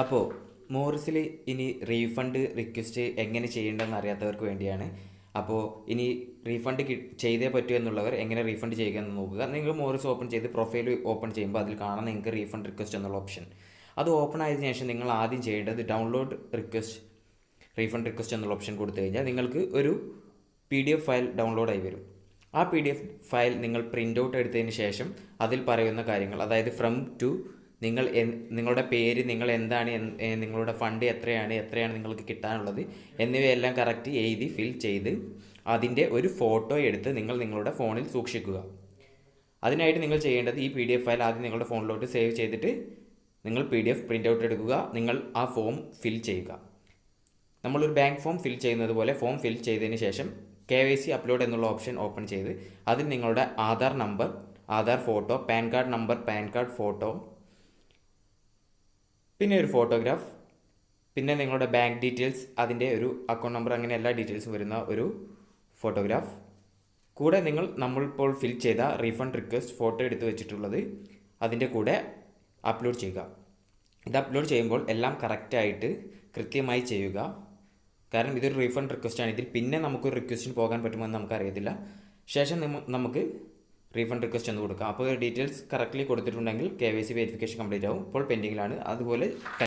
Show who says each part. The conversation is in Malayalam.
Speaker 1: അപ്പോൾ മോറിസിൽ ഇനി റീഫണ്ട് റിക്വസ്റ്റ് എങ്ങനെ ചെയ്യേണ്ടതെന്ന് അറിയാത്തവർക്ക് വേണ്ടിയാണ്. അപ്പോൾ ഇനി റീഫണ്ട് ചെയ്തേ പറ്റൂ എന്നുള്ളവർ എങ്ങനെ റീഫണ്ട് ചെയ്യുക എന്ന് നോക്കുക. നിങ്ങൾ മോറിസ് ഓപ്പൺ ചെയ്ത് പ്രൊഫൈൽ ഓപ്പൺ ചെയ്യുമ്പോൾ അതിൽ കാണാൻ നിങ്ങൾക്ക് റീഫണ്ട് റിക്വസ്റ്റ് എന്നുള്ള ഓപ്ഷൻ. അത് ഓപ്പൺ ആയതിനു ശേഷം നിങ്ങൾ ആദ്യം ചെയ്യേണ്ടത് ഡൗൺലോഡ് റിക്വസ്റ്റ് റീഫണ്ട് റിക്വസ്റ്റ് എന്നുള്ള ഓപ്ഷൻ കൊടുത്തു കഴിഞ്ഞാൽ നിങ്ങൾക്ക് ഒരു P D F file download ആയി വരും. ആ പി ഡി എഫ് ഫയൽ നിങ്ങൾ പ്രിന്റ് ഔട്ട് എടുത്തതിന് ശേഷം അതിൽ പറയുന്ന കാര്യങ്ങൾ അതായത് ഫ്രം ടു നിങ്ങൾ നിങ്ങളുടെ പേര് നിങ്ങൾ എന്താണ് നിങ്ങളുടെ ഫണ്ട് എത്രയാണ് എത്രയാണ് നിങ്ങൾക്ക് കിട്ടാനുള്ളത് എന്നിവയെല്ലാം കറക്റ്റ് എഴുതി ഫിൽ ചെയ്ത് അതിന്റെ ഒരു ഫോട്ടോ എടുത്ത് നിങ്ങൾ നിങ്ങളുടെ ഫോണിൽ സൂക്ഷിക്കുക. അതിനായിട്ട് നിങ്ങൾ ചെയ്യേണ്ടത് ഈ പി ഡി എഫ് ഫയൽ ആദ്യം നിങ്ങളുടെ ഫോണിലോട്ട് സേവ് ചെയ്തിട്ട് നിങ്ങൾ P D F print out എടുക്കുക. നിങ്ങൾ ആ ഫോം ഫിൽ ചെയ്യുക. നമ്മളൊരു ബാങ്ക് ഫോം ഫിൽ ചെയ്യുന്നത് പോലെ ഫോം ഫിൽ ചെയ്തതിന് ശേഷം കെ വൈ സി അപ്ലോഡ് എന്നുള്ള ഓപ്ഷൻ ഓപ്പൺ ചെയ്ത് അതിൽ നിങ്ങളുടെ Aadhaar number Aadhaar photo PAN card number PAN card photo പിന്നെ ഒരു ഫോട്ടോഗ്രാഫ് പിന്നെ നിങ്ങളുടെ ബാങ്ക് ഡീറ്റെയിൽസ് അതിന്റെ ഒരു അക്കൗണ്ട് നമ്പർ അങ്ങനെ എല്ലാ ഡീറ്റെയിൽസും വരുന്ന ഒരു ഫോട്ടോഗ്രാഫ് കൂടെ നിങ്ങൾ നമ്മളിപ്പോൾ ഫിൽ ചെയ്ത റീഫണ്ട് റിക്വസ്റ്റ് ഫോട്ടോ എടുത്ത് വെച്ചിട്ടുള്ളത് അതിന്റെ കൂടെ അപ്ലോഡ് ചെയ്യുക. ഇത് അപ്ലോഡ് ചെയ്യുമ്പോൾ എല്ലാം കറക്റ്റായിട്ട് കൃത്യമായി ചെയ്യുക. കാരണം ഇതൊരു റീഫണ്ട് ആണ്. ഇതിൽ പിന്നെ നമുക്ക് റിക്വസ്റ്റിന് പോകാൻ പറ്റുമെന്ന് നമുക്കറിയത്തില്ല. ശേഷം നമുക്ക് റീഫണ്ട് റിക്വസ്റ്റ് എന്ന് കൊടുക്കുക അപ്പോൾ ഡീറ്റെയിൽസ് കറക്റ്റ്ലി കൊടുത്തിട്ടുണ്ടെങ്കിൽ K Y C verification complete ആവും. ഇപ്പോൾ പെൻഡിങ്ങിലാണ് അതുപോലെ